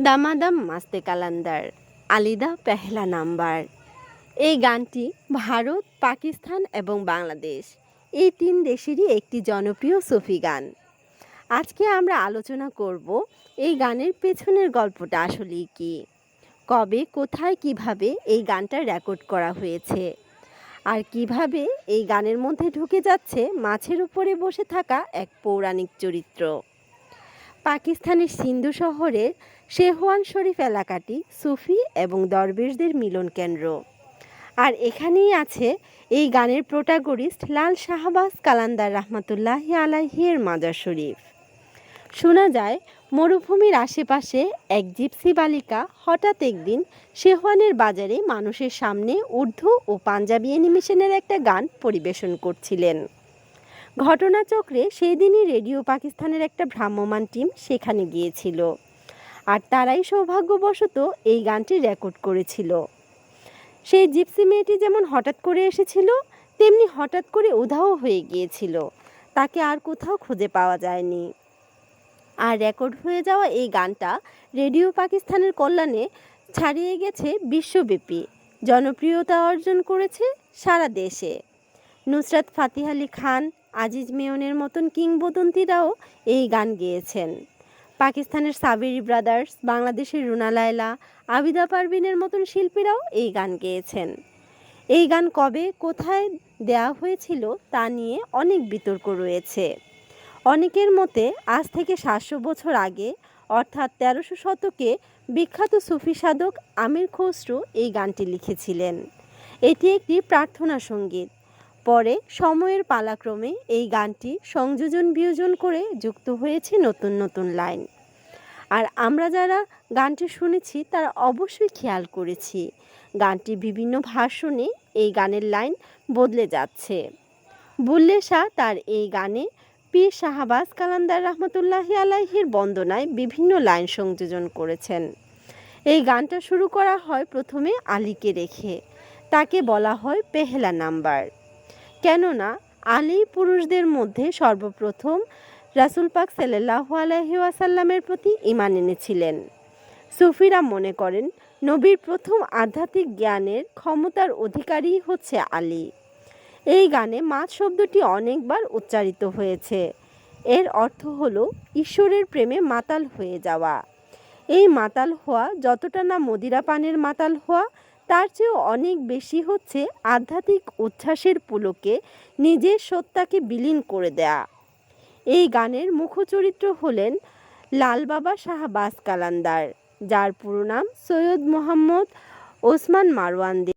দামাদাম মাস্তে Qalandar, আলিদা Pehla number. এই গানটি ভারত, পাকিস্তান এবং বাংলাদেশ, এই তিন দেশেরই একটি জনপ্রিয় সুফি গান। আজকে আমরা আলোচনা করব এই গানের পেছনের গল্পটা আসলেই কি? কবে, কোথায়, কীভাবে এই গানটা রেকর্ড করা হয়েছে? আর কীভাবে এই গানের মধ্যে ঢুকে যাচ্ছে মাছের উপরে বসে থাকা এক পৌরাণিক চরিত্র? পাকিস্তানের সিন্ধু শহরের শেহওয়ান শরীফ এলাকাটি সুফি এবং দরবেশদের মিলন কেন্দ্র। আর এখানেই আছে এই গানের প্রোটাগরিস্ট লাল শাহবাজ কালান্দার রহমতুল্লাহ আলাহিয়ের মাজার শরীফ। শোনা যায়, মরুভূমির আশেপাশে এক জিপসি বালিকা হঠাৎ একদিন শেহওয়ানের বাজারে মানুষের সামনে উর্দু ও পাঞ্জাবি অ্যানিমেশনের একটা গান পরিবেশন করছিলেন। ঘটনাচক্রে সেই দিনই রেডিও পাকিস্তানের একটা ভ্রাম্যমান টিম সেখানে গিয়েছিল। আর তারাই সৌভাগ্যবশত এই গানটি রেকর্ড করেছিল। সেই জিপসি মেয়েটি যেমন হঠাৎ করে এসেছিল, তেমনি হঠাৎ করে উধাও হয়ে গিয়েছিল। তাকে আর কোথাও খুঁজে পাওয়া যায়নি। আর রেকর্ড হয়ে যাওয়া এই গানটা রেডিও পাকিস্তানের কল্যাণে ছাড়িয়ে গেছে বিশ্বব্যাপী। জনপ্রিয়তা অর্জন করেছে সারা দেশে। নুসরাত ফাতিহ আলী খান আজিজ মেয়নের মতন কিংবদন্তিরাও এই গান গেয়েছেন। পাকিস্তানের সাবেরি ব্রাদার্স, বাংলাদেশের রুনা লায়লা, আবিদা পারভিনের মতন শিল্পীরাও এই গান গেয়েছেন। এই গান কবে কোথায় দেয়া হয়েছিল তা নিয়ে অনেক বিতর্ক রয়েছে। অনেকের মতে আজ থেকে সাতশো বছর আগে, অর্থাৎ তেরোশো শতকে, বিখ্যাত সুফি সাধক আমির খসরু এই গানটি লিখেছিলেন। এটি একটি প্রার্থনা সংগীত। পরে সময়ের পালাক্রমে এই গানটি সংযোজন বিয়োজন করে যুক্ত হয়েছে নতুন নতুন লাইন। আর আমরা যারা গানটি শুনেছি, তারা অবশ্যই খেয়াল করেছি গানটি বিভিন্ন ভাষণে এই গানের লাইন বদলে যাচ্ছে। বুল্লে শাহ তার এই গানে পীর শাহবাজ কালান্দার রহমতুল্লাহ আলাহির বন্দনায় বিভিন্ন লাইন সংযোজন করেছেন। এই গানটা শুরু করা হয় প্রথমে আলীকে রেখে, তাকে বলা হয় পেহলা নাম্বার। কেননা আলী পুরুষদের মধ্যে সর্বপ্রথম রাসুল পাক সাল্লাহ আলহি ওয়াসাল্লামের প্রতি ইমান এনেছিলেন। সুফিরা মনে করেন, নবীর প্রথম আধ্যাত্মিক জ্ঞানের ক্ষমতার অধিকারী হচ্ছে আলী। এই গানে মাছ শব্দটি অনেকবার উচ্চারিত হয়েছে। এর অর্থ হল ঈশ্বরের প্রেমে মাতাল হয়ে যাওয়া। এই মাতাল হওয়া যতটা না মদিরা পানের মাতাল হওয়া তার চেয়েও অনেক বেশি হচ্ছে আধ্যাত্মিক উচ্ছ্বাসের পুলকে নিজের সত্তাকে বিলীন করে দেয়া। এই গানের মুখচরিত্র হলেন লালবাবা শাহবাজ কালান্দার, যার পুরো নাম সৈয়দ মোহাম্মদ ওসমান মারওয়ান্দি